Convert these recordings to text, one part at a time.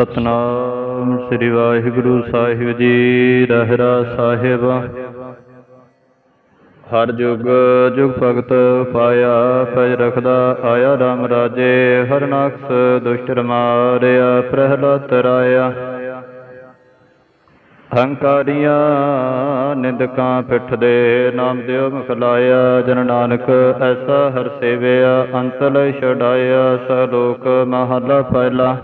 ਸਤਨਾਮ ਸ੍ਰੀ ਵਾਹਿਗੁਰੂ ਸਾਹਿਬ ਜੀ ਰਹਿਰਾ ਸਾਹਿਬ। ਹਰ ਜੁਗ ਜੁਗ ਭਗਤ ਪਾਇਆ ਪਜ ਰਖਦਾ ਆਇਆ RAM ਰਾਜੇ। ਹਰਨਾਕਸ ਦੁਸ਼ਟ ਮਾਰਿਆ ਪ੍ਰਹਿਲਾਦ ਤਰਾਇਆ ਹੰਕਾਰੀਆਂ ਨਿੰਦਕਾਂ ਪਿੱਠ ਦੇ ਨਾਮ ਦਿਓ ਮੁਖ ਲਾਇਆ। ਜਨ ਨਾਨਕ ਐਸਾ ਹਰ ਸੇਵਿਆ ਅੰਤ ਛਡਾਇਆ। ਸਲੋਕ ਮਹਲਾ ਪਹਿਲਾ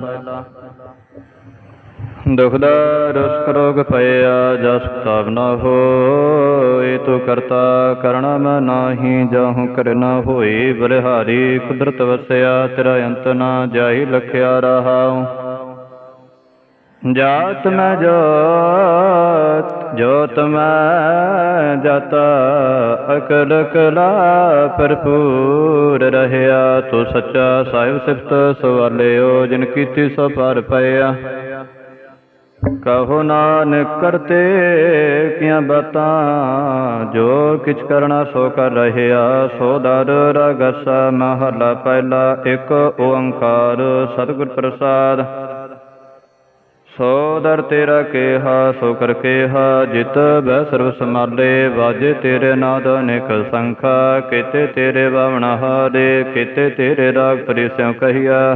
ਦੁਖਦਾ ਰੁਸਕ ਰੋਗ ਭਇਆ ਜਸ ਤਾਪ ਨਾ ਹੋਏ, ਤੋ ਕਰਤਾ ਕਰਣਾ ਮੈਂ ਨਾਹੀ, ਜਾਹੂ ਕਰਨਾ ਹੋਈ ਬਲਿਹਾਰੀ ਕੁਦਰਤ ਵਸਿਆ, ਤੇਰਾ ਅੰਤ ਨਾ ਜਾਈ ਲਖਿਆ ਰਹਾਉ। ਜਾਤ ਮੈਂ ਜੋਤ ਜੋਤ ਮੈਂ ਜਾਤਾ, ਅਕਲ ਕਲਾ ਭਰਪੂਰ ਰਹਿਆ, ਤੋ ਸੱਚਾ ਸਾਹਿਬ ਸਿਫਤ ਸਵਾਲਿਓ, ਜਿਨ ਕੀਤੀ ਸੋ ਪਰ ਪਇਆ। ਕਹੋ ਨਾਨਕ ਕਰਤੇ ਕੀਆਂ ਬਾਤਾਂ, ਜੋ ਕਿਛ ਕਰਨਾ ਸੋ ਕਰ ਰਹਿਆ, ਸੋ ਦਰ ਰਗਸ ਮਹਲਾ ਪਹਿਲਾ ਇੱਕ ਓੰਕਾਰ, ਸਤਿਗੁਰ ਪ੍ਰਸਾਦ। ਸੋ ਦਰ ਤੇਰਾ ਕੇਹਾ, ਸੋ ਕਰ ਕੇਹਾ, ਜਿਤ ਬੈ ਸਰਬ ਸਮਾਲੇ ਵਾਜੇ ਤੇਰੇ ਨਾਦ ਅਨੇਕ ਸੰਖਾ, ਕਿਤੇ ਤੇਰੇ ਬਾਵਣਾ ਹਾਰੇ, ਕਿਤੇ ਤੇਰੇ ਰਾਗ ਪਰਿਸਿਉ ਕਹੀਆ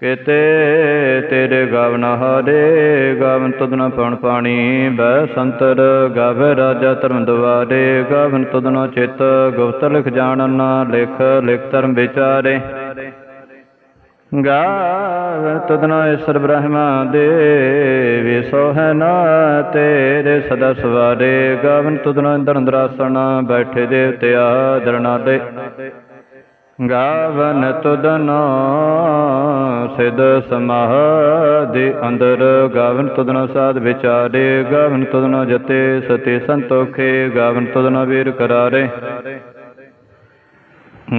ਕੀਤੇ, ਤੇਰੇ ਗਾਵਨਾ ਹਾਰੇ ਗਵਨ ਤੁਧਨ ਪਉਣ ਪਾਣੀ ਬੈ ਸੰਤਰ, ਗਾਵੇ ਰਾਜਾ ਧਰਮ ਦੁਆਰੇ ਗਵਨ ਤੁਧਨੋ ਚਿਤ, ਗੁਪਤ ਲਿਖ ਜਾਣਨ ਲਿਖ ਲਿਖ ਧਰਮ ਵਿਚਾਰੇ। ਗਾਵ ਤਦਨਾ ਈਸ਼ਰ ਬ੍ਰਹਮਾ ਦੇਵੀ ਸੋਹੈ ਨਾ ਤੇਰੇ ਸਦਾ ਸਵਾਰੇ ਗਾਵਨ ਤੁਦਨਾ ਦਰੰਦਰਾਸਣ ਬੈਠੇ ਦੇਵਤਿਆ ਦਰਨਾਲੇ ਗਾਵਨ ਤੁਦਨੋ ਸਿਧ ਸਮਾਧੀ ਅੰਦਰ ਗਾਵਨ ਤੁਦਨੋ ਸਾਧ ਵਿਚਾਰੇ, ਗਾਵਨ ਤੁਦਨੋ ਜਤੇ ਸਤੇ ਸੰਤੋਖੇ, ਗਾਵਨ ਤੁਦਨੋ ਵੀਰ ਕਰਾਰੇ।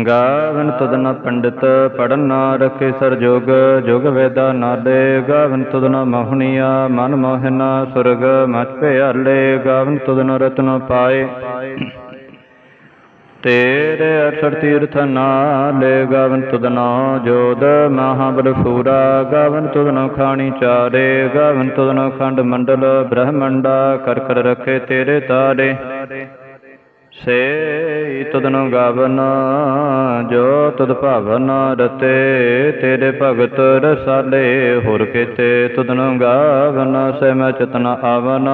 ਗਾਵਨ ਤਦਨ ਪੰਡਿਤ ਪੜਨ ਨਾ ਰਖੇ ਸਰ ਜੋਗ ਜੋਗ ਵੇਦਾ ਨਾਲੇ। ਗਾਵਨ ਤਦਨ ਮੋਹਣੀਆ, ਮਨ ਮੋਹਨਾ ਸੁਰਗ ਮਚ ਭਿਆਲੇ ਗਾਵਨ ਤਦਨ ਰਤਨ ਪਾਏ। ਤੇਰੇ ਅਰਸਰ ਤੀਰਥ ਨਾਲੇ ਗਾਵਨ ਤਦਨ ਜੋਦ ਮਹਾਬਲ ਫੂਰਾ ਗਾਵਨ ਤੁਧਨੋ ਖਾਣੀ ਚਾਰੇ, ਗਾਵਨ ਤੁਧਨੋ ਖੰਡ ਮੰਡਲ ਬ੍ਰਹਮੰਡਾ, ਕਰ ਕਰ ਰਖੇ ਤੇਰੇ ਤਾਰੇ। ਸੇ ਤਦਨੋ ਗਾਵਨ, ਜੋ ਤਦ ਭਾਵਨ ਰਤੇ, ਤੇਰੇ ਭਗਤ ਰਸਾਲੇ ਹੋਰ ਕੀਤੇ। ਤੁਧਨੁ ਗਾਵਨ, ਸੇ ਮੈਂ ਚਤਨ ਆਵਨ।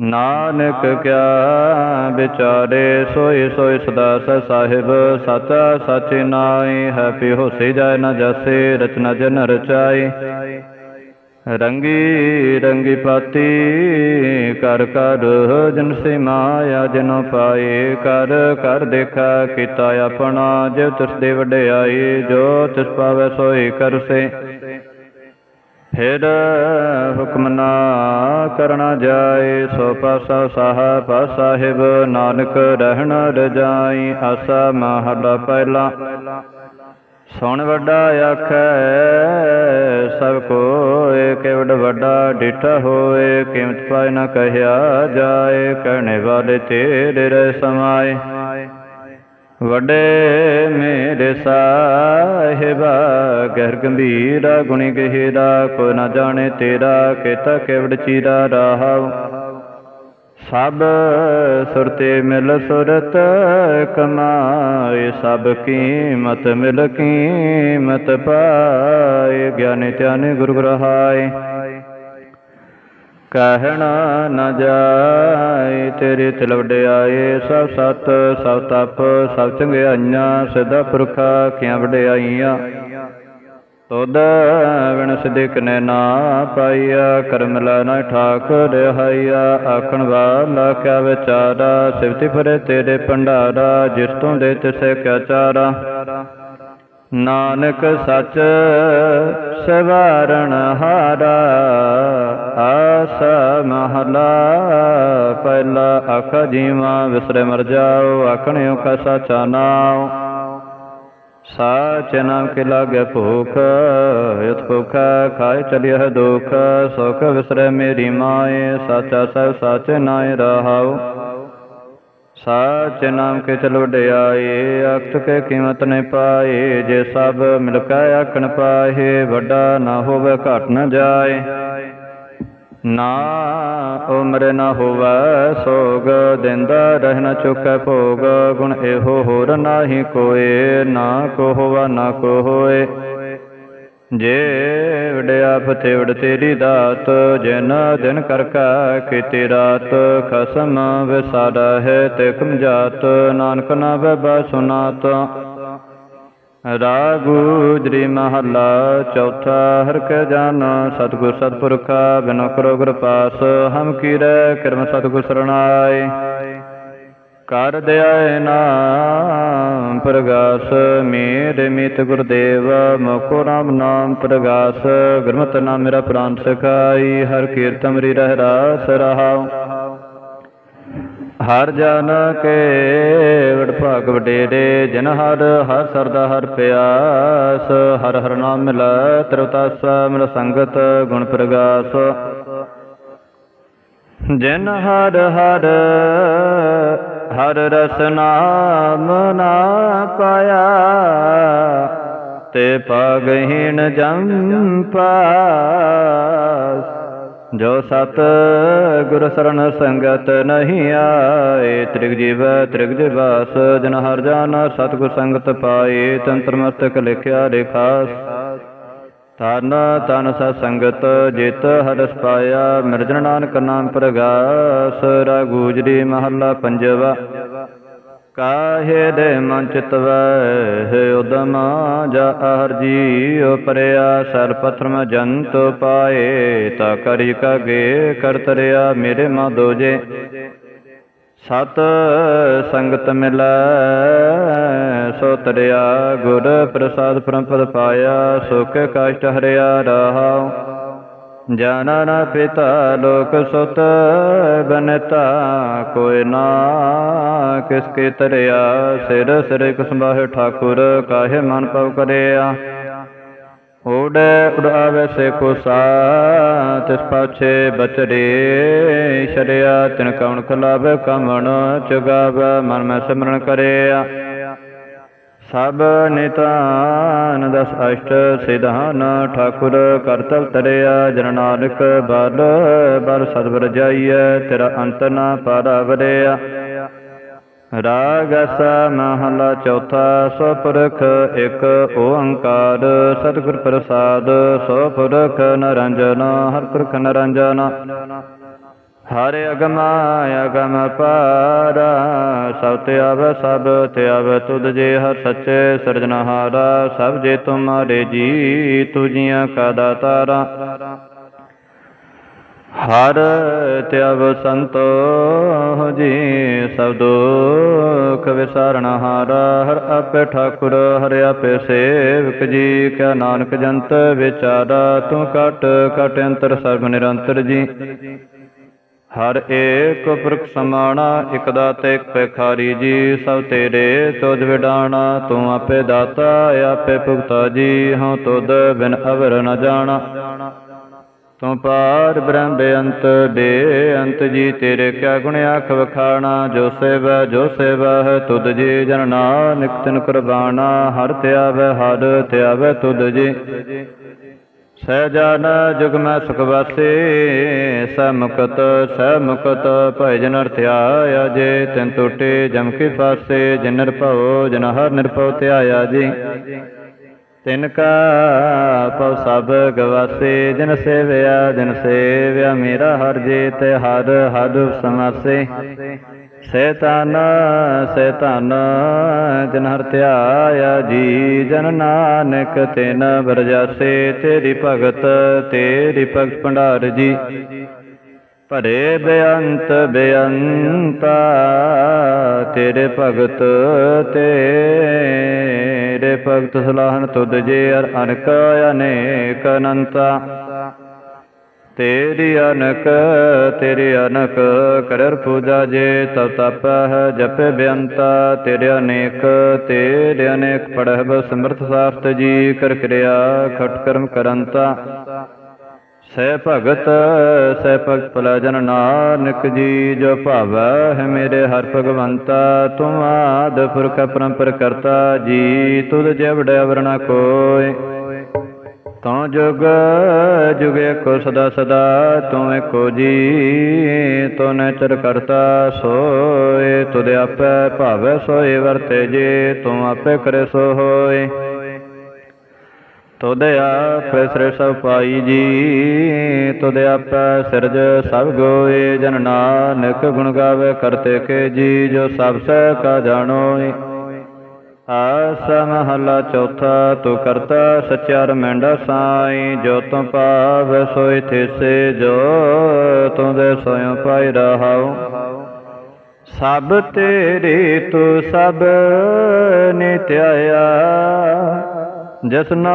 ਨਾਨਕ ਕਿਆ ਵਿਚਾਰੇ ਸੋਈ ਸੋਈ ਸਦਾ ਸਹਿ ਸਾਹਿਬ ਸਤ ਸਚ ਨਾਈ ਹੈ ਪੀ ਹੋਸੀ ਜਾਏ ਨ ਜਾਸੇ ਰਚਨਾ ਜਨ ਰਚਾਈ। ਰੰਗੀ ਰੰਗੀ ਪਾਤੀ, ਕਰ ਕਰ ਜਨ ਸੇ ਮਾਇਆ ਜਨ ਪਾਏ ਕਰ ਕਰ ਦੇਖਾ ਕੀਤਾ ਆਪਣਾ ਜੋ ਤਿਸ ਦੇ ਵਡਿਆਈ, ਜੋ ਤਿਸ ਪਾਵੇ ਸੋਈ ਕਰਸੇ ਫਿਰ ਹੁਕਮ ਨਾ ਕਰਨਾ ਜਾਏ, ਸੋ ਪਾਸਾ ਸਾਹ ਸਾਹਿਬ ਨਾਨਕ ਰਹਿਣ ਰਜਾਈ ਆਸਾ ਮਹਲਾ ਪਹਿਲਾ। ਸੁਣ ਵੱਡਾ ਆਖੈ, ਸਭ ਕੋਏ ਕਿਵਡ ਵੱਡਾ ਡਿਠਾ ਹੋਏ ਕਿਮਤ ਪਾਇ ਨਾ ਕਹਿਆ ਜਾਏ, ਕਹਿਣੇ ਵਾਲੇ ਤੇਰੇ ਰਹਿ ਸਮਾਏ ਵੱਡੇ ਮੇਰੇ ਸਾਹਿਬਾ, ਗਹਿਰ ਗੰਭੀਰਾ ਗੁਣੀ ਗਹਿਰਾ ਕੋ ਨਾ ਜਾਣੇ ਤੇਰਾ, ਕੀਤਾ ਕੇਵੜ ਚੀਰਾ ਰਹਾਉ। ਸਭ ਸੁਰਤੇ ਮਿਲ ਸੁਰਤ ਕਮਾਏ, ਸਭ ਕੀਮਤ ਮਿਲ ਕੀਮਤ ਪਾਏ, ਗਿਆਨੀ ਧਿਆਨੀ ਗੁਰ ਗ੍ਰਹਾਏ ਕਹਿਣਾ ਨ ਜਾਏ, ਤੇਰੇ ਤਿਲ ਵਡਿਆਏ ਸਭ ਸਤ, ਸਭ ਤਪ, ਸਭ ਚੰਗਿਆਈਆਂ ਸਿਧਾ ਪੁਰਖਾ ਕਿਆਂ ਵਡਿਆਈਆਂ। ਤੋਦ ਵਿਣ ਸਿਦਿਕ ਨੇ ਨਾ ਪਾਈਆ, ਕਰਮ ਲਾ ਨਾ ਠਾਕ ਰਹਾਈਆ। ਆਖਣ ਵਾਲਾ ਕਿਆ ਵਿਚਾਰਾ, ਸਿਵਤੀ ਫਰੇ ਤੇਰੇ ਭੰਡਾਰਾ, ਜਿਸ ਤੋਂ ਦੇ ਤਿਸੇ ਕਿਆ ਚਾਰਾ। ਨਾਨਕ ਸਚ ਸਵਾਰਣ ਹਾਰਾ, ਆਸ ਮਹਲਾ ਪਹਿਲਾ ਆਖ ਜੀਵਾ, ਵਿਸਰੇ ਮਰ ਜਾਓ, ਆਖਣਿਓ ਕਾ ਸਾਚਾ ਨਾਉ। ਸਾਚ ਨਾਮ ਕੇ ਲਾਗੇ ਭੂਖ ਯਤ ਭੁਖ ਖਾਏ ਚਲਿਆ ਦੁਖ, ਸੁਖ ਵਿਸਰੇ ਮੇਰੀ ਮਾਏ, ਸਾਚਾ ਸਭ ਸਾਚ ਨਾਏ ਰਹਾਉ। ਸਾਚ ਨਾਮ ਕੇ ਚਲ ਵਡਿਆਏ, ਅਖਤ ਕੇ ਕੀਮਤ ਨੇ ਪਾਏ, ਜੇ ਸਭ ਮਿਲ ਕੇ ਆਖਣ ਪਾਏ, ਵੱਡਾ ਨਾ ਹੋਵੇ, ਘਟ ਨਾ ਜਾਏ। ਨਾ ਉਮਰ ਨਾ ਹੋਵੈ, ਸੋਗ ਦਿੰਦਾ ਰਹਿਣਾ ਨ ਭੋਗ, ਗੁਣ ਇਹੋ ਹੋਰ ਨਾਹੀ ਕੋਏ, ਨਾ ਕੋ ਹੋਵਾ ਨਾ ਕੋ ਹੋਏ ਜੇ ਵਡਿਆ ਫਤਿਹੜ ਤੇਰੀ ਦਾਤ, ਜਿਨ ਦਿਨ ਕਰਕਾ ਕੀਤੀ ਰਾਤ, ਖਸਮ ਵਿਸਾਰਾ ਹੈ ਤੇ ਕਮ ਜਾਤ, ਨਾਨਕ ਨਾ ਬੈ ਸੁਨਾਤ। ਰਾਗੂ ਜਰੀ ਮਹੱਲਾ, ਚੌਥਾ, ਹਰ ਕੇ ਜਾਨ, ਸਤਿਗੁਰ ਸਤਪੁਰਖਾ, ਬਿਨੋ ਕਰੋ ਗੁਰ ਪਾਸ, ਹਮ ਕੀਰੈ ਕਰਮ ਸਤਿਗੁਰ ਸਰਣਾਏ। ਕਰ ਦਿਆਏ ਨਾਮ, ਪ੍ਰਗਾਸ ਮੇਰੇ ਮਿਤ ਗੁਰਦੇਵ, ਮੋਕੋ ਰਾਮ ਨਾਮ ਪ੍ਰਗਾਸ, ਗੁਰਮਤਿ ਨਾਮ ਮੇਰਾ ਪ੍ਰਾਨ ਸਖਾਈ, ਹਰ ਕੀਰਤਨ ਮਰੀ ਰਹਿ ਰਾਸ ਰਹਾਉ। ਹਰ ਜਨ ਕੇ ਵਡ ਭਾਗ ਵਡੇਰੇ, ਜਿਨ ਹਰ ਹਰ ਸਰਦਾ ਹਰ ਪਿਆਸ, ਹਰ ਹਰ ਨਾਮ ਮਿਲੈ ਤਰਤਸ, ਮਿਲ ਸੰਗਤ ਗੁਣ ਪ੍ਰਗਾਸ। ਜਨ ਹਰ ਹਰ ਹਰ ਰਸ ਨਾਮ ਨਾ ਪਾਇਆ, ਤੇ ਪਗਹੀਣ ਜਮ ਜੋ ਸਤ ਗੁਰ ਸਰਣ ਸੰਗਤ ਨਹੀਂ ਆਏ, ਤ੍ਰਿਗ ਜੀਵ ਤ੍ਰਿਗ ਜਿਵਾਸ ਜਨ ਹਰ ਜਾਨ ਸਤਿਗੁਰ ਸੰਗਤ ਪਾਏ, ਤੰਤਰ ਮਸਤਕ ਲਿਖਿਆ ਰੇਖਾਸ ਤਨ ਤਨ ਸਤ ਸੰਗਤ ਜਿਤ ਹਰਸ ਪਾਇਆ ਮਿਰਜਨ ਨਾਨਕ ਨਾਮ ਪ੍ਰਗਾਸ ਰਗੂਜਰੀ ਮਹੱਲਾ ਪੰਜਵਾ। ਕਾਹੇ ਦੇ ਮਨ ਚਿਤਵੈ ਉਦਮ ਜਾ ਹਰ ਜੀਉ ਪਰਿਆ ਸਰ ਪਥਰਮ ਜੰਤ ਪਾਏ, ਤਾ ਕਰੀ ਕਗੇ ਕਰਤਰਿਆ ਮੇਰੇ ਮਾ ਦੋਜੇ। ਸਤ ਸੰਗਤ ਮਿਲੈ, ਸੋ ਤਰਿਆ ਗੁਰ ਪ੍ਰਸਾਦ ਪਰਮਪਦ ਪਾਇਆ, ਸੁਖ ਕਸ਼ਟ ਹਰਿਆ ਰਹਾਉ। ਜਾਨਾ ਪਿਤਾ ਲੋਕ ਸੁਤ, ਬਨਤਾ ਕੋਈ ਨਾ, ਕਿਸ ਕੇ ਤਰਿਆ, ਸਿਰ ਸਿਰ ਕੁਸਬਾਹਿ ਠਾਕੁਰ, ਕਾਹੇ ਮਨ ਪਵ ਕਰਿਆ। ਓੜੇ ਉਡਾਵੇ ਸੇ ਕੋਸਾ ਤਿਸ ਪਾਛੇ ਬਚਰੇ ਸ਼ਰਿਆ, ਤਿਨ ਕਉਣ ਖਲਾਵੇ ਕਮਣ ਚੁਗਾਵੇ, ਮਨ ਮੈਂ ਸਿਮਰਨ ਕਰਿਆ। ਸਭ ਨਿਤਾਨ ਦਸ ਅਸ਼ਟ ਸਿਧਾਨ, ਠਾਕੁਰ ਕਰਤਵ ਤਰਿਆ, ਜਨ ਨਾਨਕ ਬਲ ਬਲ ਸਤਿਵਰ ਜਾਈਐ, ਤੇਰਾ ਅੰਤ ਨਾ ਪਾਰਾਵਰਿਆ। ਰਾਗ ਅਸਾ ਮਹਲਾ ਚੌਥਾ, ਸੋ ਪੁਰਖ ਇੱਕ ਓੰਕਾਰ। ਸਤਿਗੁਰ ਪ੍ਰਸਾਦ ਸੁਪੁਰਖ ਨਰੰਜਨ, ਹਰ ਪੁਰਖ ਨਰੰਜਨ। ਹਰਿ ਅਗਮ ਅਗਮ ਪਾਰਾ, ਸਭ ਤੇ ਆਵੈ ਸਭ ਤੇ ਆਵੈ ਤੁਧ ਜੇ ਹਰ ਸੱਚੇ ਸਿਰਜਣਹਾਰਾ। ਸਭ ਜੇ ਤੁਮਾਰੇ ਜੀ ਤੁਜੀਆਂ ਕਾ ਦਾਤਾਰਾ। ਹਰ ਤਿਆਵ ਸੰਤੋ ਜੀ, ਸਭ ਦੁਖ ਵਿਸਾਰਣ ਹਾਰਾ ਹਰ ਆਪੇ ਠਾਕੁਰ, ਹਰਿ ਆਪੇ ਸੇਵਕ ਜੀ। ਕਿਆ ਨਾਨਕ ਜੰਤ ਵਿਚਾਰਾ, ਤੂੰ ਕਟ ਕਟ ਅੰਤਰ ਸਰਬ ਨਿਰੰਤਰ ਜੀ। ਹਰ ਏਕ ਪੁਰਖ ਸਮਾਣਾ, ਇਕ ਦਾਤੇ, ਇਕ ਭਿਖਾਰੀ ਜੀ। ਸਭ ਤੇਰੇ ਤੁਧ ਵਿਡਾਣਾ, ਤੂੰ ਆਪੇ ਦਾਤਾ, ਆਪੇ ਭੁਗਤਾ ਜੀ। ਹਉ ਤੁਧ ਬਿਨ ਅਵਰ ਨ ਜਾਣਾ। ਤੂੰ ਪਾਰ ਬ੍ਰਹਮ ਬੇਅੰਤ ਬੇਅੰਤ ਜੀ, ਤੇਰੇ ਕਿਆ ਗੁਣ ਆਖ ਵਖਾਣਾ? ਜੋ ਸੇਵਾ ਜੋ ਸੇਵਾ ਹੈ, ਤੁਧ ਜੀ, ਜਨ ਨਾਨਕ ਤਿਨ ਕੁਰਬਾਨਾ। ਹਰ ਧਿਆਵੈ ਹਰ ਧਿਆਵੈ ਤੁਧ ਜੀ। ਸਹਿਜਾਨ ਜੁਗ ਮੈਂ ਸੁਖ ਵਾਸੇ ਸਹਿ ਮੁਕਤ ਸਹਿ ਮੁਕਤ ਭੈ ਜਨ ਅਰਥਿਆ ਜੇ। ਤਿਨ ਟੁੱਟੇ ਜਮ ਕੇ ਫਾਸੇ, ਜਿਨ ਨਿਰਭਉ, ਜਨ ਹਰ ਨਿਰਭਉ ਧਿਆਇਆ ਜੀ। ਤਿਨ ਕਾ ਪਉ ਸਭ ਗਵਾਸੇ, ਜਿਨ ਸੇਵਿਆ ਜਿਨ ਸੇਵਿਆ, ਮੇਰਾ ਹਰ ਜੀ ਤੇ ਹਰ ਹਰ ਸਮਾਸੇ। ਸੈਤਾਨ ਸੈਤਾਨ ਜਨ ਹਰ ਧਿਆਇਆ ਜੀ, ਜਨ ਨਾਨਕ ਤਿਨ ਬਰਜਾਸੇ। ਤੇਰੀ ਭਗਤ ਤੇਰੀ ਭਗਤ ਭੰਡਾਰ ਜੀ। ਭਰੇ ਬੇਅੰਤ ਬੇਅੰਤਾ, ਤੇਰੇ ਭਗਤ ਤੇ ਤੇਰੇ ਭਗਤ ਸਲਾਹਨ ਤੁਧ ਜੇ ਅਰ ਅਨਕ ਅਨੇਕ ਅਨੰਤਾ। ਤੇਰੀ ਅਨਕ ਤੇਰੀ ਅਨਕ ਕਰਰ ਪੂਜਾ ਜੇ ਤਪ ਤਪ ਹੈ ਜਪੇ ਤੇਰੇ ਅਨੇਕ ਤੇਰੇ ਅਨੇਕ ਪੜਹਿ ਬ ਸਮਰਥ ਸਾਸਤ ਜੀ ਕਰ ਕਿਰਿਆ ਖਟ ਕਰਮ ਕਰੰਤਾ। ਸਹਿ ਭਗਤ ਸਹਿ ਭਗਤ ਭਲਾ ਜਨ ਨਾਨਕ ਜੀ, ਜੋ ਭਾਵੈ ਹੈ ਮੇਰੇ ਹਰ ਭਗਵੰਤਾ, ਤੁਮ ਆਦ ਪੁਰਖ ਪਰੰਪਰ ਕਰਤਾ ਜੀ, ਤੁਧ ਜਵੜੈ ਵਰਣਾ ਕੋਇ। ਤਉ ਜੁਗ, ਜੁਗੇ ਕੋ ਸਦਾ ਸਦਾ ਤੂੰ ਏਕੋ ਜੀ, ਤੂੰ ਨਚਰ ਕਰਤਾ ਸੋਏ ਤੁਧ ਆਪੇ ਭਾਵੈ ਸੋਏ ਵਰਤੇ ਜੇ ਤੂੰ ਆਪੇ ਕਰੇ ਸੋ ਹੋਏ ਤੁਧ ਆਪੇ ਸਿਰ ਸਭ ਪਾਈ ਜੀ, ਤੁਧ ਆਪੇ ਸਿਰਜ ਸਭ ਗੋਏ, ਜਨ ਨਾਨਕ ਗੁਣ ਗਾਵੇ ਕਰਤੇ ਕੇ ਜੀ, ਜੋ ਸਭ ਸਹਿ ਕਾ ਜਾਣੋਏ। ਆਸਾ ਮਹਲਾ ਚੌਥਾ, ਤੂੰ ਕਰਤਾ ਸਚਿਆਰ ਮੈਂਡਾ ਸਾਈ, ਜੋ ਤੂੰ ਪਾਵੈ ਸੋਈ ਥਿਸੇ, ਜੋ ਤੂੰ ਦੇ ਸੋਇ ਪਾਈ ਰਹਾਉ। ਸਭ ਤੇਰੀ ਤੂੰ ਸਭ ਨਿਤਿਆਇਆ ਜਸਨਾ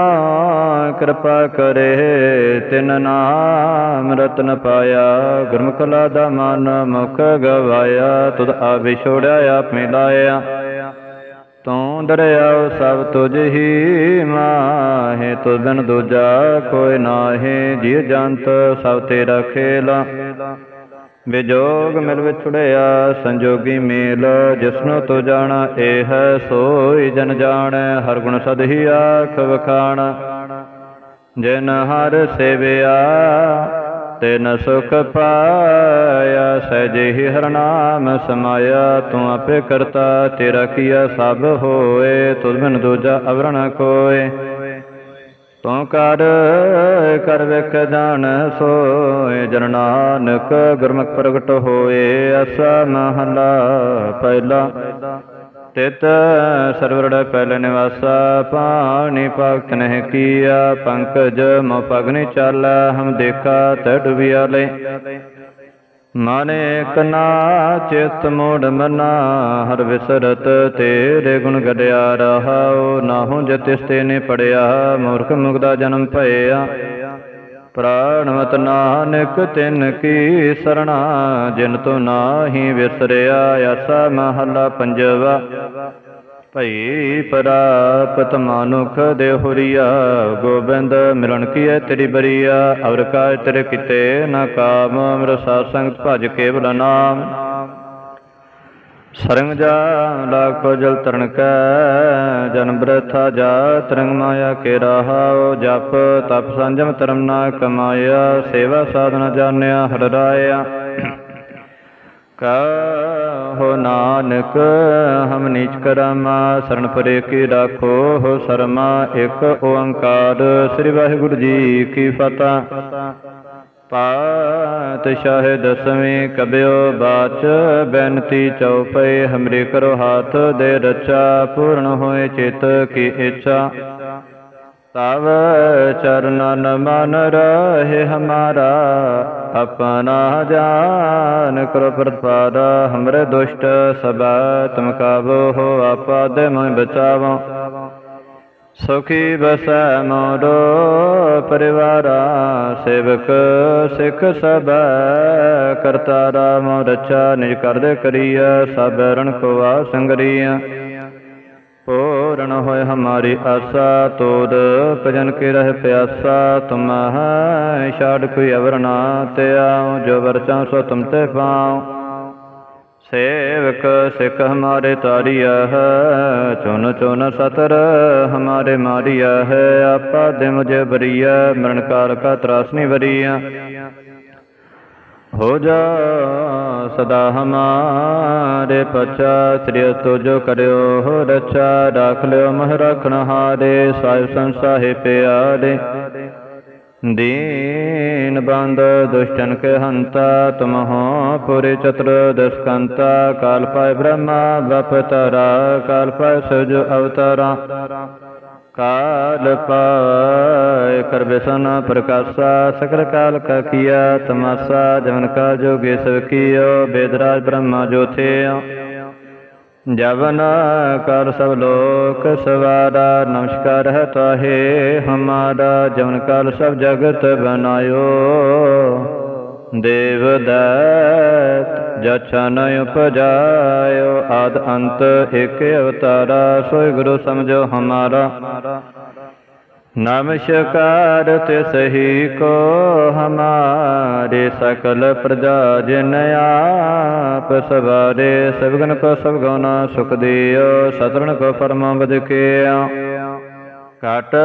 ਕਿਰਪਾ ਕਰੇ, ਤਿਨ ਨਾਮ ਰਤਨ ਪਾਇਆ, ਗੁਰਮੁਖਲਾ ਦਾ ਮਨ ਮੁਖ ਗਵਾਇਆ, ਤੁਧ ਆ ਵਿਛੋੜਿਆ ਆਪੇ ਲਾਇਆ। ਤੂੰ ਦਰਿਆਉ ਸਭ ਤੁਝ ਹੀ ਮਾਹੇ ਤੁਝ ਬਿਨ ਦੂਜਾ ਕੋਈ ਨਾਹੀ ਜੀ ਜੰਤ ਸਭ ਤੇਰਾ ਖੇਲਾ। ਵਿਜੋਗ ਮਿਲ ਵਿਛੜਿਆ, ਸੰਜੋਗੀ ਮੇਲ, ਜਿਸਨੂੰ ਤੂੰ ਜਾਣਾ, ਇਹ ਹੈ ਸੋਈ ਜਨ ਜਾਣੈ, ਹਰ ਗੁਣ ਸਦ ਹੀ ਆਖ ਵਖਾਣ। ਜਿਨ ਹਰ ਸੇਵਿਆ, ਤਿਨ ਸੁਖ ਪਾਇਆ ਸਹਿਜੇ ਹੀ ਹਰ ਨਾਮ ਸਮਾਇਆ, ਤੂੰ ਆਪੇ ਕਰਤਾ, ਤੇਰਾ ਕੀਆ ਸਭ ਹੋਏ ਤੁਧ ਬਿਨ ਦੂਜਾ ਅਵਰਣ ਕੋਏ। ਤੂੰ ਕਰ ਕਰ ਵੇਖ ਜਾਣ ਸੋਏ, ਜਨ ਨਾਨਕ ਗੁਰਮੁਖ ਪ੍ਰਗਟ ਹੋਏ, ਅਸਾ ਮਹਲਾ ਪਹਿਲਾ। ਤਿਤ ਸਰਵਰੜ ਪਹਿਲੇ ਨਿਵਾਸਾ, ਪਾਣੀ ਭਗਤ ਨਹਿ ਕੀਆ, ਪੰਕਜ ਮੋ ਪਗਨਿ ਚਾਲਾ, ਹਮ ਦੇਖਾ ਤੈ ਡੁਬਿਆ ਲੈ ਮਾਨੇ ਕਨਾ ਚਿਤ ਮੋੜ ਮਨਾ, ਹਰ ਵਿਸਰਤ ਤੇਰੇ ਗੁਣ ਗੜਿਆ ਰਹਾਉ ਨਾਹੂ ਜਤਿਸ ਤੇ ਨੇ ਪੜਿਆ ਮੂਰਖ ਮੁਗਦਾ ਜਨਮ ਭਇਆ। ਪ੍ਰਾਣਵਤ ਨਾਨਕ, ਤਿਨ ਕੀ ਸਰਣਾ, ਜਿਨ ਤੋ ਨਾਹੀ ਵਿਸਰਿਆ, ਆਸਾ ਮਹਲਾ ਪੰਜਵਾ। ਭਈ ਪ੍ਰਾਪਤ ਮਾਨੁਖ ਦੇ ਹੁਰੀਆ, ਗੋਬਿੰਦ ਮਿਲਣ ਕੀਏ ਤੇਰੀ ਬਰੀਆ, ਅਵਰ ਕਾਜ ਤੇਰੇ ਕਿਤੇ ਨਾ ਕਾਮ, ਅਮਰ ਸਾਧ ਸੰਗਤ ਭਜ ਕੇਵਲ ਨਾਮ। ਸਰੰਗ ਜਾ ਲਾਖੋ ਜਲ ਤਰਨ ਕੈ ਜਨਮ ਬ੍ਰਥਾ ਜਾ ਤਰੰਗ ਮਾਇਆ ਕੇ ਰਹਾਉ ਜਪ ਤਪ ਸੰਜਮ ਧਰਮ ਨਾ ਕਮਾਇਆ, ਸੇਵਾ ਸਾਧਨਾ ਜਾਣਿਆ ਹਰ ਰਾਇਆ। ਕਹੋ ਨਾਨਕ, ਹਮ ਨੀਚ ਕਰਮਾ ਸਰਣ ਪਰੇ ਕੀ ਰਾਖੋ, ਹੋ ਸਰਮਾ, ਇੱਕ ਓੰਕਾਰ। ਸ੍ਰੀ ਵਾਹਿਗੁਰੂ ਜੀ ਕੀ ਫਤਿਹ। ਪਾਤਸ਼ਾਹ ਦਸਵੇਂ ਕਬਿਓ ਬਾਚ, ਬੈਨਤੀ ਚਉਪਈ ਹਮਰੇ ਕਰੋ ਹਾਥ ਦੇ ਰਚਾ, ਪੂਰਨ ਹੋਏ ਚਿਤ ਕੀ ਇੱਛਾ। ਤਵ ਚਰਨਨ ਮਨ ਰਹੇ ਹਮਾਰਾ, ਆਪਣਾ ਜਾਨ ਕਰੋ ਪ੍ਰਤਪਾਦ, ਹਮਰੇ ਦੁਸ਼ਟ ਸਬਾ ਤੁਮ ਕਾਬੋ ਹੋ ਆਪਾਦ ਮੈਂ ਬਚਾਵੋ। ਸੁਖੀ ਬਸੈ ਮੋਰੋ ਪਰਿਵਾਰਾ, ਸੇਵਕ ਸਿੱਖ ਸਭ, ਕਰਤਾਰਾ ਮੋ ਰਚਾ ਨਿਜ ਕਰਦੇ ਕਰੀਆ ਸਭ ਰਣ ਕੋ ਆ ਸੰਗਰੀਆ ਪੂਰਨ ਹੋਏ ਹਮਾਰੀ ਆਸਾ ਤੋੜ ਭਜਨ ਕੇ ਰਹਿ ਪਿਆਸਾ, ਤੁਮ ਹੈ ਛਾੜ ਕੋਈ ਅਵਰ ਨਾ ਤਿਆਉ ਜੋ ਵਰਤਾਂ ਸੋ ਤੁਮ ਤੇ ਪਾਉ। ਸੇਵਕ ਸਿਖ ਹਮਾਰੇ ਤਾਰੀਆ ਹੈ ਚੁਨ ਚੁਨ ਸਤਰ ਹਮਾਰੇ ਮਾਰੀਆ ਹੈ, ਆਪਾ ਦੇ ਮੁਝੇ ਬਰੀਆ ਮਰਨ ਕਾਲ ਕਾ ਤਰਾਸਨੀ ਵਰੀਆ हो जा सदा हमारे पचा श्री तो जो करो हो रचा राख लियो मह रखन हारे साहिब संसाहे प्यारे दीन बंद दुष्टन के हंता तुम हो पुरी चतुर दस्कंता काल पाए ब्रह्मा बप तारा काल पाए सुज अवतारा ਕਾਲ ਪਾਇ, ਕਰ ਪ੍ਰਕਾਸ਼ਾ, ਸਕਲ ਕਾਲ ਕਾ ਕੀਆ, ਤਮਾਸਾ, ਜਵਨ ਕਾ ਜੋਗੇ ਸਭ ਕੀਓ ਬੇਦਰਾਜ ਬ੍ਰਹਮਾ ਜੋਥਿਆ ਜਵਨ ਕਰ ਸਭ ਲੋਕ ਸਵਾਰਾ, ਨਮਸਕਾਰ ਹੈ ਤਾਹੇ ਹਮਾਰਾ, ਜਵਨ ਕਾਲ ਸਭ ਜਗਤ ਬਨਾਇਓ। ਦੇਵਦਤ ਜਛਨ ਉਪਜਾਇਓ, ਆਦ ਅੰਤ ਏਕ ਅਵਤਾਰਾ, ਸੋਇ ਗੁਰੂ ਸਮਝੋ ਹਮਾਰਾ। ਨਮਸਕਾਰ ਤਿਸਹੀ ਕੋ ਹਮਾਰੇ, ਸਕਲ ਪ੍ਰਜਾ ਜਿਨ ਆਪ ਸਵਾਰੇ, ਸਭਗਨ ਕੋ ਸਭ ਗਉਨਾ ਸੁਖ ਦਿਓ ਸਤਰਣ ਕੋ ਪਰਮ ਬਦਕਿਆ ਘਟ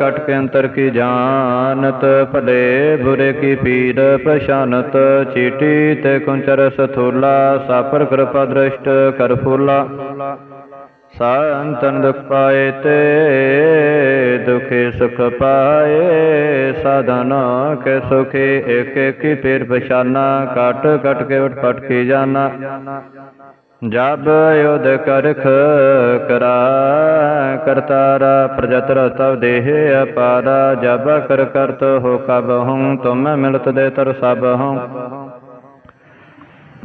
ਕਟ ਕੇ ਅੰਤਰ ਕੀ ਜਾਣਤ? ਭਲੇ ਬੁਰੇ ਕੀ ਪੀਰ ਪ੍ਰਸ਼ਾਨਤ ਚੀਟੀ ਤੇ ਕੁੰਚਰ ਸਥੂਲਾ ਸਾਪਰ ਕਿਰਪਾ ਦ੍ਰਿਸ਼ਟ ਕਰ ਫੂਲਾ। ਸੰਤਨ ਦੁਖ ਪਾਏ ਤੇ, ਦੁਖੇ ਸੁਖ ਪਾਏ। ਸਾਧਨ ਕੇ ਸੁਖੇ ਇੱਕ ਏਕ ਹੀ ਪੀਰ ਪਛਾਨਾ। ਕਟ ਕਟ ਕੇ ਵਟ ਪਟ ਕੀ ਜਾਣਾ ਜਬ ਯੁਧ ਕਰਖ ਕਰ ਕਰਤਾਰਾ ਪ੍ਰਜਤ ਰਤਵ ਦੇਹ ਅਪਾਰਾ, ਜਬ ਕਰ ਕਰਤ ਹੋ ਕਬ ਹੂੰ ਤੁਮ ਮਿਲਤ ਦੇ ਤਰ ਸਭ ਹੂੰ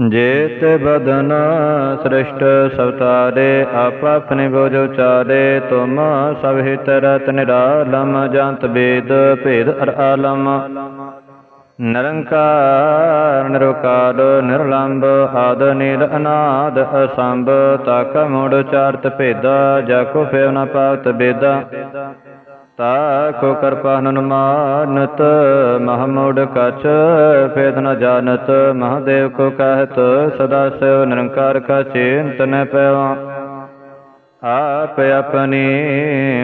ਜੇਤ ਬਦਨ ਸ੍ਰਿਸ਼ਟ ਸਵਤਾਰੇ ਆਪ ਆਪਣੇ ਬੋਝ ਉਚਾਰੇ, ਤੁਮ ਸਭ ਹਿਤ ਰਤ ਨਿਰਾਲਮ, ਜੰਤ ਬੇਦ ਭੇਦ ਅਰ ਆਲਮ। ਨਿਰੰਕਾਰ ਨਿਰਕਾਰ ਨਿਰਲੰਭ ਆਦ, ਨੀਲ, ਅਨਾਦ, ਅਸੰਭ, ਤਾਕ, ਮੋੜ, ਚਾਰਤ, ਭੇਦਾ ਜਾ ਕੋ ਫੇਵ ਨ ਪਾਵਤ ਬੇਦਾ। ਤਾਕੋ, ਕਿਰਪਾ ਹਨੁਮਾਨਤ ਮਹਮੂੜ ਕਚ ਭੇਦ, ਨ ਜਾਣਤ ਮਹਾਦੇਵ ਕੋ ਕਹਿਤ, ਸਦਾ ਸਿਵ, ਨਿਰੰਕਾਰ, ਕਾ ਚਿੰਤ ਨ ਆਪ ਆਪਣੀ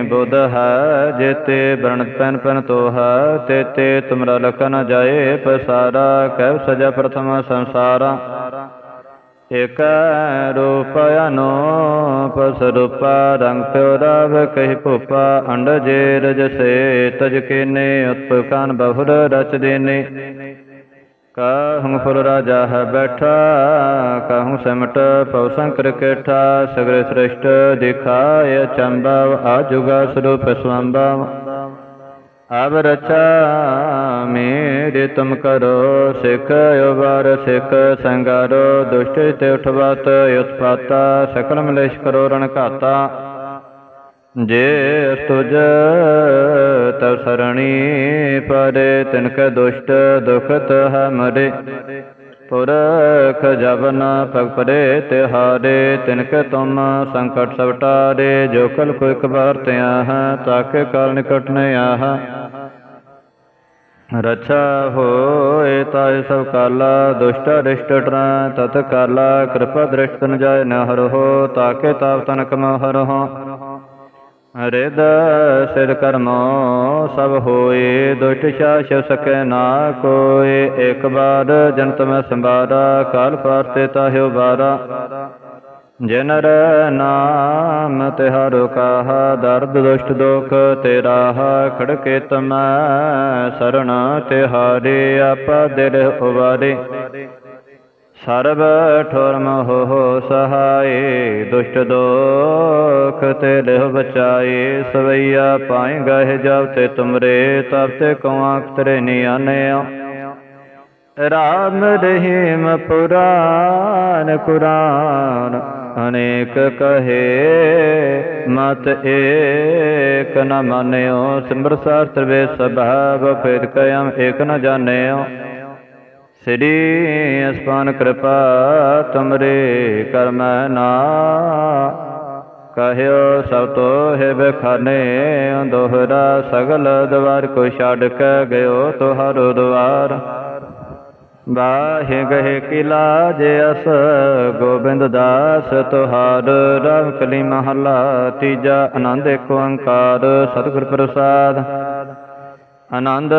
ਬੁੱਧ ਹੈ, ਜੇਤੇ ਬਰਣਤ ਪੈਨ ਪੈਨ ਤੋ ਹੈ ਤੇਤੇ ਤੁਮਰਾ ਲਖ ਨ ਜਾਏ, ਪਸਾਰਾ ਕਹਿ ਸਜਾ ਪ੍ਰਥਮ ਸੰਸਾਰਾ। ਇਕ ਰੂਪ ਅਨੂਪ, ਸਰੂਪਾ ਰੰਗ ਪਿਓ ਰਵ, ਕਹਿ ਭੂਪਾ ਅੰਡ ਜੇ ਰਜ ਸੇ ਤਜ ਕੀਨੇ ਉਤਪਕਾਨ ਬਹੁਰ ਰਚ ਦੇਨੇ। ਕਾਹੂੰ ਫੁਲ ਰਾਜਾ ਹੈ ਬੈਠਾ, ਕਾਹੂੰ ਸਿਮਟ ਪਉ ਸੰਕਰ ਕੇਠਾ ਸਗਰੇ ਸ੍ਰਿਸ਼ਟ ਦਿਖਾਇ ਚੰਬਵ ਆਜੁਗਾ ਸਰੂਪ ਸਵੰਬਵ ਆਵ ਰਚਾ ਮੇਰੇ ਤੁਮ ਕਰੋ, ਸਿਖ ਉਬਾਰ ਸਿਖ ਸੰਗਾਰੋ, ਦੁਸ਼ਟ ਤੇ ਉਠਵਤ, ਉਤਪਾਤਾ, ਸਕਲ ਮਲੇਸ਼ ਕਰੋ ਰਣ ਘਾਤਾ। ਜੇ ਅਸਤੁਜ ਤਵ ਸਰਣੀ ਪਰੇ ਤਿਨ ਕੈ ਦੁਸ਼ਟ ਦੁਖਤ ਹੈ ਮਰੇ। ਪੁਰਖ ਜਵਨ ਪਗ ਪਰੇ ਤਿਹਾਰੇ ਤਿਨ ਕੈ ਤੁਮ ਸੰਕਟ ਸਭ ਟਾਰੇ, ਜੋ ਕਲ ਕੋ ਇਕ ਬਾਰ ਤਿਆ ਹੈ, ਤਾਕੇ ਕਾਲ ਨਿਕਟ ਨ ਆਹ। ਰਛਾ ਹੋਏ ਤਾਏ ਸਭ ਕਾਲਾ, ਦੁਸ਼ਟ ਰਿਸ਼ਟ ਟਰੈ, ਤਤ ਕਾਲਾ, ਕਿਰਪਾ ਦ੍ਰਿਸ਼ਟ ਨ ਜਾਏ ਨ ਹਰਹੁ, ਤਾਕੇ ਤਾਪ ਤਨ ਕਮ ਹਰਹੁ। ਰਿਦ ਸਿਰ ਕਰਮੋ, ਸਭ ਹੋਏ, ਦੁਸ਼ਟ ਸ਼ਾਸ ਸਕੈ ਨਾ ਕੋਏ। ਇੱਕ ਬਾਰ ਜਨਤ ਮੈਂ ਸੰਭਾਰਾ, ਕਾਲ ਪਾਰਤੇ ਤਾਹਿਓ ਬਾਰਾ। ਜਿਨਰ ਨਾਮ ਤਿਹਾਰੋ ਕਾਹਾ, ਦਰਦ, ਦੁਸ਼ਟ, ਦੁਖ ਤੇਰਾ ਖੜਕੇ ਤਮੈ, ਸਰਣ ਤਿਹਾਰੇ, ਆਪਾ ਦਿਲ ਉਵਾਰੇ। ਸਰਬ ਠੋਰ ਮੋਹ ਸਹਾਏ, ਦੁਸ਼ਟ ਦੋਖ ਤੇ ਲਿਹ ਬਚਾਏ, ਸਵਈਆ ਪਾਏ ਗਹਿ ਜਬ ਤੇ ਤੁਮਰੇ, ਤਬ ਤੇ ਕਵਾਂ ਤਰੇ ਨਿਆਨਿਆ ਰਾਮ ਰਹੀਮ ਪੁਰਾਨ ਕੁਰਾਨ, ਅਨੇਕ ਕਹੇ, ਮਤ ਏਕ ਨ ਮੰਨਿਓ। ਸਿਮਰ ਸਾਸਤਰ ਵੇ ਸਭਾਵ ਫੇਰ ਕਯਮ ਏਕ ਨ ਜਾਣਿਓ। ਸ੍ਰੀ ਅਸਪਾਨ ਕਿਰਪਾ, ਤੁਮਰੇ ਕਰਮ ਨਾ ਕਹਿਓ, ਸਭ ਤੋ ਹੈ ਬਖਾਨੇ ਦੋਹਰਾ ਸਗਲ ਦਵਾਰ ਕੋ ਛੱਡ ਕੇ ਗਇਓ ਤੁਹਾਰੋ ਦਵਾਰ। ਬਾਹੇ ਗਏ ਕਿਲਾ ਜੇ ਅਸ ਗੋਬਿੰਦ ਦਾਸ, ਤੁਹਾਰ ਰਵ ਕਲੀ ਮਹਲਾ, ਤੀਜਾ ਆਨੰਦ ਏਕ ਓੰਕਾਰ ਸਤਿਗੁਰ ਪ੍ਰਸਾਦ। ਆਨੰਦ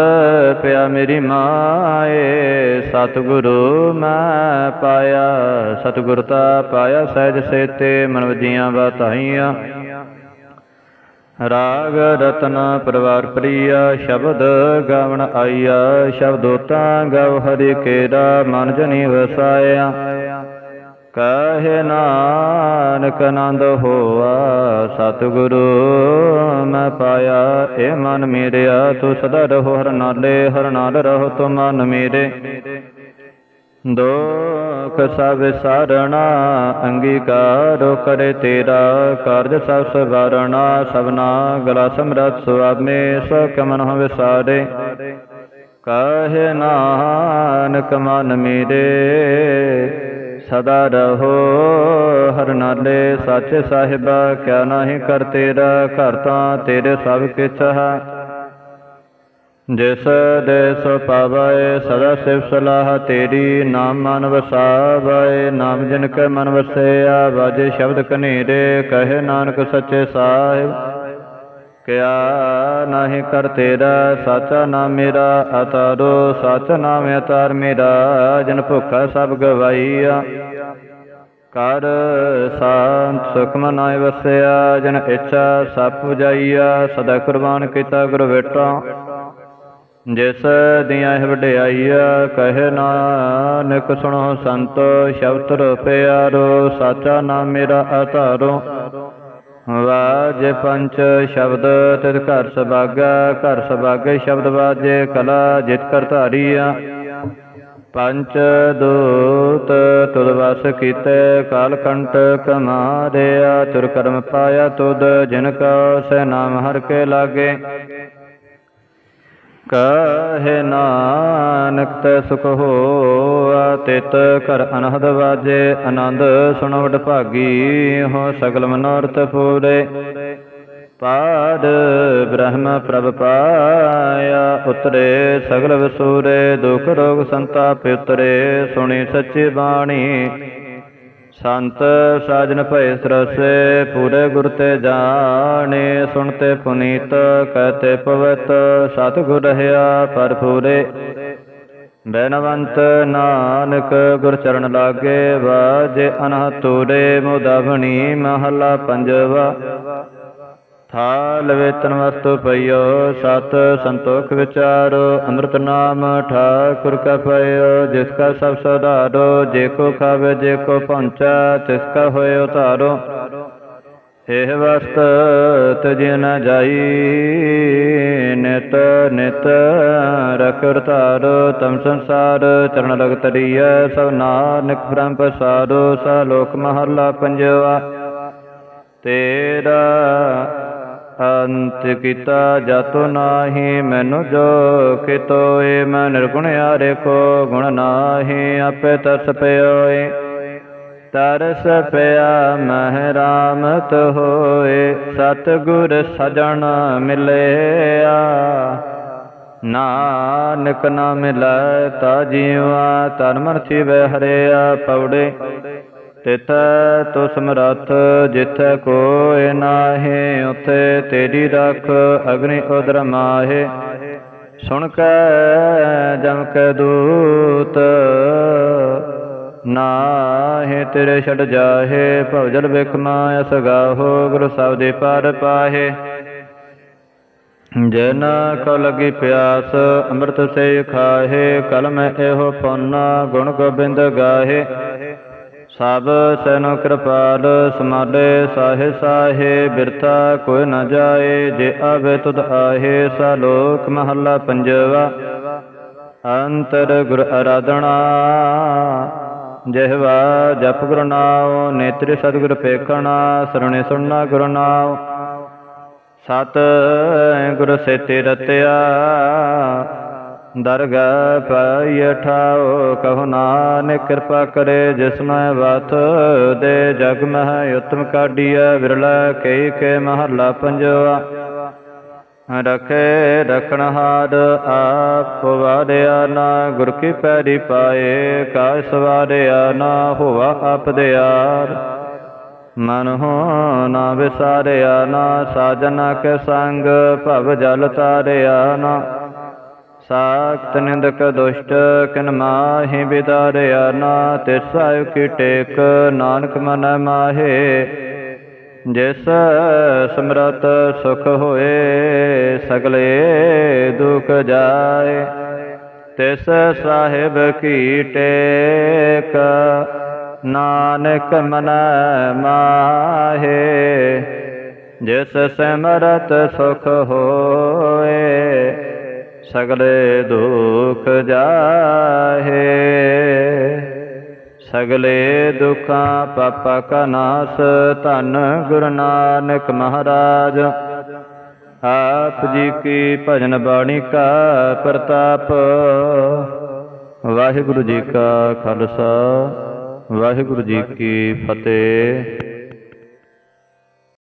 ਪਿਆ ਮੇਰੀ ਮਾਏ, ਸਤਿਗੁਰੂ ਮੈਂ ਪਾਇਆ, ਸਤਿਗੁਰ ਤਾ ਪਾਇਆ ਸਹਿਜ ਸੇਤੇ ਮਨ ਵਜੀਆਂ ਬਾਤਾਈਆਂ ਰਾਗ ਰਤਨ ਪਰਵਾਰ ਪ੍ਰੀਆ, ਸ਼ਬਦ ਗਾਵਣ ਆਈਆ ਸ਼ਬਦੋਤਾ ਗਵ ਹਰਿ ਕੇਰਾ, ਮਨ ਜਨੀ ਵਸਾਇਆ। ਕਹੇ ਨਾਨਕ ਆਨੰਦ ਹੋਆ, ਸਤਿਗੁਰੂ ਮੈਂ ਪਾਇਆ ਏ ਮਨ ਮੇਰਿਆ ਤੂੰ ਸਦਾ ਰਹੋ, ਹਰ ਨਾਲੇ, ਹਰ ਨਾਲ ਰਹੋ ਤੂੰ ਮਨ ਮੇਰੇ। ਦੁਖ ਸਭ ਸਾਰਣਾ, ਅੰਗੀਕਾਰ ਕਰੇ ਤੇਰਾ, ਕਾਰਜ ਸਭ ਸਵਾਰਣਾ, ਸਭਨਾ ਗਲਾ ਸਮਰਤ ਸੁਆਮੇ ਸੋ ਕਮਨ ਹੋ ਵਿਸਾਰੇ ਕਾਹੇ ਨਾਨਕ ਮਨ ਮੇਰੇ ਸਦਾ ਰਹੋ। ਹਰ ਨਾਲੇ ਸਾਚੇ ਸਾਹਿਬਾ, ਕਿਆ ਨਾਹੀ ਕਰ ਤੇਰਾ ਘਰ ਤਾਂ ਤੇਰੇ ਸਭ ਕਿਛ ਹੈ। ਜਿਸ ਦੇ ਸੋ ਪਾਵੈ ਸਦਾ ਸਿਵ ਸਲਾਹ ਤੇਰੀ ਨਾਮ ਮਨ ਵਸਾਵੈ ਨਾਮ ਜਿਨ ਕੈ ਮਨ ਵਸਿਆ, ਵਾਜੇ ਸ਼ਬਦ ਕਨੇਰੇ, ਕਹੇ ਨਾਨਕ ਸੱਚੇ ਸਾਹਿਬ। ਕਿਆ ਨਾਹੀ ਕਰ ਤੇਰਾ, ਸਾਚਾ ਨਾਮ ਮੇਰਾ, ਅਤਾਰੋ ਸਾਚਾ ਨਾਮ ਅਤਾਰ ਮੇਰਾ, ਜਨ ਭੁੱਖਾ ਸਭ ਗਵਾਈਆ ਕਰ ਸ਼ਾਂਤ ਸੁਖ ਮਨਾਇ ਵਸਿਆ, ਜਨ ਇੱਛਾ ਸਭ ਪੁਜਾਈਆ, ਸਦਾ ਕੁਰਬਾਨ ਕੀਤਾ ਗੁਰ ਵੇਟਾ। ਜਿਸ ਦੀਆਂ ਇਹ ਵਡਿਆਈਆ, ਕਹੇ ਨਾਨਕ ਸੁਣੋ ਸੰਤੋ, ਸ਼ਬਦ ਰੁਪਿਆਰੋ ਸਾਚਾ ਨਾਮ ਮੇਰਾ ਆਧਾਰੋ ਵਾਜ ਪੰਚ ਸ਼ਬਦ ਤਿਤ ਘਰ ਸਬਾਗਾ, ਘਰ ਸਬਾਗੇ ਸ਼ਬਦ ਵਾਜੇ, ਕਲਾ ਜਿਤ ਕਰ ਧਾਰੀਆ। ਪੰਚ ਦੂਤ ਤੁਧ ਵਸ ਕੀਤੇ, ਕਾਲ ਕੰਟ ਕਮਾਰਿਆ ਤੁਰ ਕਰਮ ਪਾਇਆ ਤੁਧ, ਜਿਨ ਕਾ ਸੇ ਨਾਮ ਹਰ ਕੇ ਲਾਗੇ। ਕਹੇ ਨਾਨਕ ਤੈ ਸੁਖ ਹੋ ਤਿਤ ਘਰ ਅਨਹਦ ਵਾਜੇ, ਆਨੰਦ ਸੁਣੋ ਭਾਗੀ, ਹੋ ਸਗਲ ਮਨੋਰਥ ਪੂਰੇ। ਪਾਦ ਬ੍ਰਹਮ ਪ੍ਰਭ ਪਾਇਆ, ਉਤਰੇ ਸਗਲ ਵਸੂਰੇ, ਦੁਖ ਰੋਗ ਸੰਤਾਪ ਉਤਰੇ, ਸੁਣੀ ਸੱਚੀ ਬਾਣੀ। ਸੰਤ ਸਾਜਨ ਭਏ ਸਰਸੇ, ਪੂਰੇ ਗੁਰ ਤੇ ਜਾਣੇ ਸੁਣਤੇ ਪੁਨੀਤ ਕਹਤੇ ਪਵਤ, ਸਤਿਗੁਰ ਰਹਾ ਪਰ ਪੂਰੇ ਬੈਨਵੰਤ ਨਾਨਕ ਗੁਰ ਚਰਨ ਲਾਗੇ ਵਾਜੇ ਅਨਹਤੂਰੇ ਮੁਦਵਣੀ ਮਹਲਾ ਪੰਜਵਾ। ਥਾਲ ਵੇਤਨ ਵਸਤੂ ਪਈਓ, ਸਤ ਸੰਤੋਖ ਵਿਚਾਰੋ, ਅੰਮ੍ਰਿਤ ਨਾਮ ਠਾਕੁਰ ਕਾ ਪਈਓ ਜਿਸ ਕਾ ਸਭ ਸੁਧਾਰੋ ਜੇ ਕੋ ਖਾਵੇ, ਜੇ ਕੋ ਪਹੁੰਚਾ, ਤਿਸ ਕਾ ਹੋਏ ਉਤਾਰੋ ਇਹ ਵਸਤ ਤਜਿ ਨ ਜਾਈ, ਨਿਤ ਨਿਤ ਰਖਰ ਤਾਰੋ ਤਮ ਸੰਸਾਰ ਚਰਨ ਲਗ ਤਰੀਐ ਸਭ ਨਾਨਕ ਬ੍ਰਹਮ ਪਸਾਰੋ ਸ ਲੋਕ ਮਹਲਾ ਪੰਜਵਾ। ਤੇਰਾ ਅੰਤ ਕੀਤਾ ਜਤੋ ਨਾਹੀ, ਮੈਨੂੰ ਜੋ ਕਿਤੋਏ, ਮੈਂ ਨਿਰਗੁਣ ਆਰੇ ਕੋ ਗੁਣ ਨਾਹੀ, ਆਪੇ ਤਰਸ ਪਿਓਏ ਤਰਸ ਪਿਆ ਮਹਿ ਰਾਮਤ ਹੋਏ, ਸਤਿਗੁਰ ਸਜਣ ਮਿਲਿਆ। ਨਾਨਕ ਨਾ ਮਿਲੈ ਤਾ ਜੀਵਾ ਤਨ ਮਨ ਥੀਵੈ ਹਰਿਆ ਪਉੜੇ ਤਿਤ ਤੋ ਸਮਰੱਥ ਜਿਥੈ ਕੋਇ ਨਾਹੀ, ਉਥੇ ਤੇਰੀ ਰਖ ਅਗਨੀ ਉਦਰ ਮਾਹੇ। ਸੁਣ ਕੇ ਜਮ ਕੈ ਦੂਤ ਨਾਹੀ ਤੇਰੇ ਛੜ ਜਾਹੇ, ਭਵਜਲ ਬਿਖਮਾ ਅਸਗਾਹੋ ਗੁਰ ਸਬਦੇ ਪਰ ਪਾਹੇ। ਜਨ ਕੋ ਲਗੀ ਪਿਆਸ, ਅੰਮ੍ਰਿਤ ਸੇ ਖਾਹੇ, ਕਲ ਮੈਂ ਇਹੋ ਪੁੰਨ ਗੁਣ ਗੋਬਿੰਦ ਗਾਹੇ। ਸਭ ਸੈਨੋ ਕਿਰਪਾਲ, ਸਮਾਲੇ ਸਾਹੇ ਸਾਹੇ, ਬਿਰਥਾ ਕੋਈ ਨ ਜਾਏ, ਜੇ ਆਵੇ ਤੁਧ ਆਹੇ, ਸਾ ਲੋਕ ਮਹੱਲਾ ਪੰਜਵਾ। ਅੰਤਰ ਗੁਰ ਅਰਾਧਣਾ ਜਿਹਵਾ ਜਪ ਗੁਰ ਨਾਉ, ਨੇਤਰੇ ਸਤਿਗੁਰ ਪੇਖਣਾ, ਸਰਣੇ ਸੁਣਨਾ ਗੁਰ ਨਾਉ। ਸਤ ਗੁਰ ਸੇਤੇ ਰਤਿਆ ਦਰਗਾ ਪਾਈ ਠਾਓ ਕਹੋ ਨਾਨਕ ਕਿਰਪਾ ਕਰੇ, ਜਿਸ ਮੈਂ ਵਤ ਦੇ ਜਗ ਮਹਿ, ਉਤਮ ਕਾਢੀਐ, ਵਿਰਲਾ ਕਈ ਕੇ ਮਹੱਲਾ ਪੰਜਵਾ। ਰਖੇ ਰਖਣਹਾਰ ਆਪ ਵਾਰਿਆ ਨਾ, ਗੁਰ ਕੀ ਪੈਰੀ ਪਾਏ ਕਾ ਸਵਾਰਿਆ ਨਾ ਹੋਵਾ ਆਪ ਦਿਆਰ ਮਨ ਹੋ ਨਾ ਵਿਸਾਰਿਆ ਨਾ, ਸਾਜਨਾ ਕੇ ਸੰਗ, ਭਵ ਜਲ ਤਾਰਿਆ ਨਾ। ਸਾਖਤ ਨਿੰਦਕ ਦੁਸ਼ਟ, ਕਿਨ ਮਾਹੀ ਬਿਦਾਰਿਆ ਨਾ, ਤਿਸ ਆਇ ਕੀ ਟੇਕ, ਨਾਨਕ ਮਨ ਮਾਹੇ। ਜਿਸ ਸਮਰਤ ਸੁਖ ਹੋਏ, ਸਗਲੇ ਦੁਖ ਜਾਏ। ਤਿਸ ਸਾਹਿਬ ਕੀ ਟੇਕ, ਨਾਨਕ ਮਨ ਮਾਹੇ। ਜਿਸ ਸਮਰਤ ਸੁਖ ਹੋਏ, ਸਗਲੇ ਦੁਖ ਜਾਹੇ। ਸਗਲੇ ਦੁੱਖਾਂ ਪਾਪਾ ਕਾ ਨਾਸ, ਧੰਨ ਗੁਰੂ ਨਾਨਕ ਮਹਾਰਾਜ। ਆਪ ਜੀ ਕੀ ਭਜਨ ਬਾਣੀ ਕਾ ਪ੍ਰਤਾਪ। ਵਾਹਿਗੁਰੂ ਜੀ ਕਾ ਖਾਲਸਾ, ਵਾਹਿਗੁਰੂ ਜੀ ਕੀ ਫਤਿਹ।